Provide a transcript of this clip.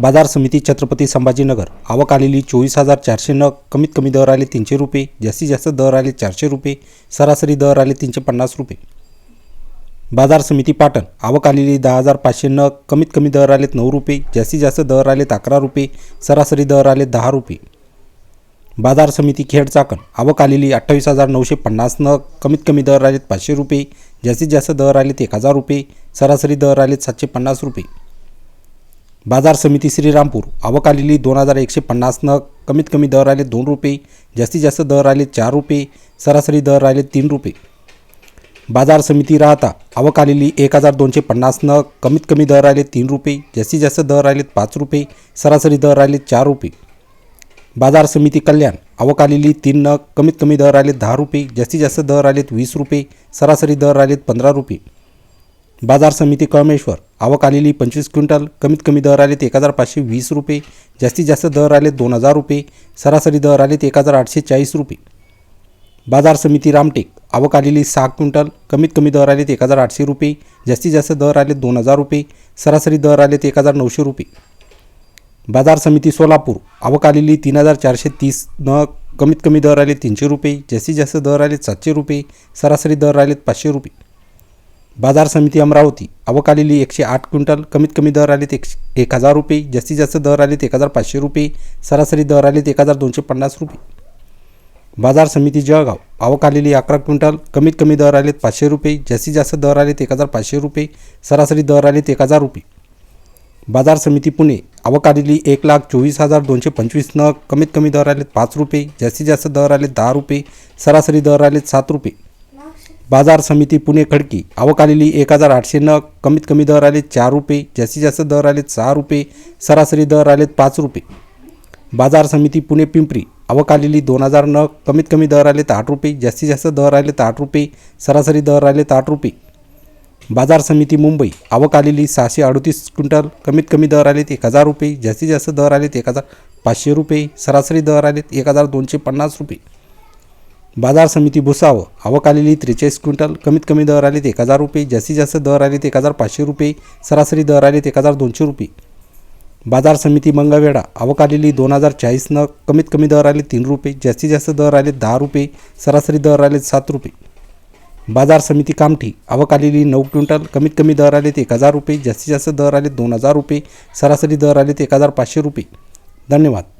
बाजार समिती छत्रपती संभाजीनगर. आवक आलेली चोवीस हजार चारशे नग कमीत कमी दर आले तीनशे रुपये जास्तीत जास्त दर आले चारशे रुपये सरासरी दर आले तीनशे पन्नास रुपये. बाजार समिती पाटण. आवक आलेली दहा हजार पाचशे नग कमीत कमी दर आलेत नऊ रुपये जास्तीत जास्त दर आलेत अकरा रुपये सरासरी दर आले दहा रुपये. बाजार समिती खेड चाकण. आवक आलेली अठ्ठावीस हजार नऊशे पन्नास नग कमीत कमी दर आलेत पाचशे रुपये जास्तीत जास्त दर आलेत एक हजार रुपये सरासरी दर आलेत सातशे पन्नास रुपये. बाजार समिती श्रीरामपूर आवक आलेली दोन हजार एकशे पन्नास नग कमीत कमी दर आले दोन रुपये जास्तीत जास्त दर आले चार रुपये सरासरी दर आले तीन रुपये. बाजार समिती राहता आवक आलेली एक हजार दोनशे पन्नास नग कमीत कमी दर आले तीन रुपये जास्तीत जास्त दर आले पाच रुपये सरासरी दर आले चार रुपये. बाजार समिती कल्याण आवक आलेली तीन नग कमीत कमी दर आले दहा रुपये जास्तीत जास्त दर आलेत वीस रुपये सरासरी दर आलेत पंधरा रुपये. बाजार समिती कळमेश्वर आवक आलेली पंचवीस क्विंटल कमीत कमी दर आलेत एक हजार पाचशे वीस रुपये जास्तीत जास्त दर आलेत दोन हजार रुपये सरासरी दर आलेत एक हजार आठशे चाळीस रुपये. बाजार समिती रामटेक आवक आलेली सहा क्विंटल कमीत कमी दर आलेत एक हजार आठशे रुपये जास्तीत जास्त दर आलेत दोन हजार रुपये सरासरी दर आलेत एक हजार नऊशे रुपये. बाजार समिती सोलापूर आवक आलेली तीन हजार चारशे तीस न कमीत कमी दर आले तीनशे रुपये जास्तीत जास्त दर आलेत सातशे रुपये सरासरी दर आलेत पाचशे रुपये. बाजार समिती अमरावती. अवकालेली एकशे आठ क्विंटल कमीत कमी दर आलेत एक एक हजार रुपये जास्तीत जास्त दर आलेत एक हजार पाचशे रुपये सरासरी दर आलेत एक हजार दोनशे पन्नास रुपये. बाजार समिती जळगाव. आवक आलेली अकरा क्विंटल कमीत कमी दर आलेत पाचशे रुपये जास्तीत जास्त दर आलेत एक हजार पाचशे रुपये सरासरी दर आलेत एक हजार रुपये. बाजार समिती पुणे. आवक आलेली एक लाख चोवीस हजार दोनशे पंचवीस नग कमीत कमी दर आलेत पाच रुपये जास्तीत जास्त दर आलेत दहा रुपये सरासरी दर आलेत सात रुपये. बाजार समिती पुणे खडकी. आवक आलेली एक हजार आठशे नग. कमीत कमी दर आले चार रुपये. जास्तीत जास्त दर आलेत सहा रुपये. सरासरी दर आलेत पाच रुपये. बाजार समिती पुणे पिंपरी. आवक आलेली दोन हजार नग. कमीत कमी दर आलेत आठ रुपये. जास्तीत जास्त दर आलेत आठ रुपये. सरासरी दर आलेत आठ रुपये. बाजार समिती मुंबई. आवक आलेली सहाशे अडतीस क्विंटल. कमीत कमी दर आलेत एक हजार रुपये. जास्तीत जास्त दर आलेत एक हजार पाचशे रुपये. सरासरी दर आलेत एक हजार दोनशे पन्नास रुपये. बाजार समिती भुसावळ. आवक आलेली त्रेचाळीस क्विंटल. कमीत कमी दर आलेत एक हजार रुपये. जास्तीत जास्त दर आलेत एक हजार पाचशे रुपये. सरासरी दर आलेत एक हजार दोनशे रुपये. बाजार समिती मंगळवेढा. आवक आलेली दोन हजार चाळीसनं कमीत कमी दर आले तीन रुपये. जास्तीत जास्त दर आले दहा रुपये. सरासरी दर आले सात रुपये. बाजार समिती कामठी. आवक आलेली नऊ क्विंटल. कमीत कमी दर आलेत एक हजार रुपये. जास्तीत जास्त दर आले दोन हजार रुपये. सरासरी दर आलेत एक हजार पाचशे रुपये. धन्यवाद.